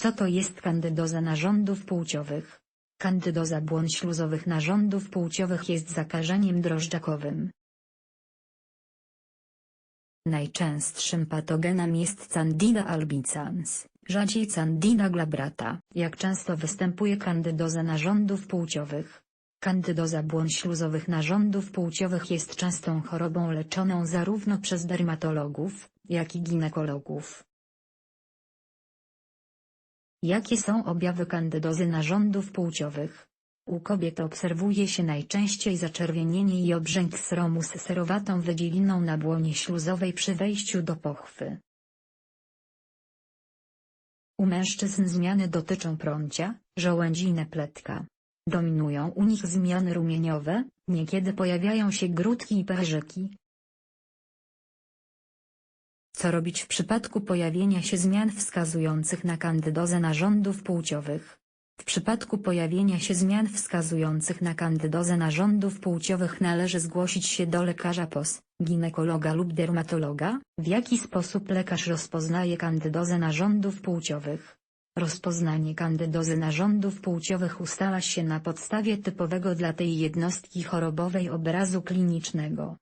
Co to jest kandydoza narządów płciowych? Kandydoza błon śluzowych narządów płciowych jest zakażeniem drożdżakowym. Najczęstszym patogenem jest Candida albicans, rzadziej Candida glabrata. Jak często występuje kandydoza narządów płciowych? Kandydoza błon śluzowych narządów płciowych jest częstą chorobą leczoną zarówno przez dermatologów, jak i ginekologów. Jakie są objawy kandydozy narządów płciowych? U kobiet obserwuje się najczęściej zaczerwienienie i obrzęk sromu z serowatą wydzieliną na błonie śluzowej przy wejściu do pochwy. U mężczyzn zmiany dotyczą prącia, żołędziny pletka. Dominują u nich zmiany rumieniowe, niekiedy pojawiają się grudki i pęcherzyki. Co robić w przypadku pojawienia się zmian wskazujących na kandydozę narządów płciowych? W przypadku pojawienia się zmian wskazujących na kandydozę narządów płciowych należy zgłosić się do lekarza POS, ginekologa lub dermatologa. W jaki sposób lekarz rozpoznaje kandydozę narządów płciowych? Rozpoznanie kandydozy narządów płciowych ustala się na podstawie typowego dla tej jednostki chorobowej obrazu klinicznego.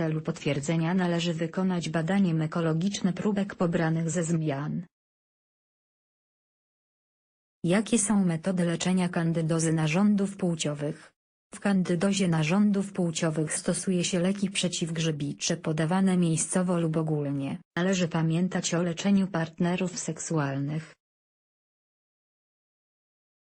Celu potwierdzenia należy wykonać badanie mykologiczne próbek pobranych ze zmian. Jakie są metody leczenia kandydozy narządów płciowych? W kandydozie narządów płciowych stosuje się leki przeciwgrzybicze podawane miejscowo lub ogólnie. Należy pamiętać o leczeniu partnerów seksualnych.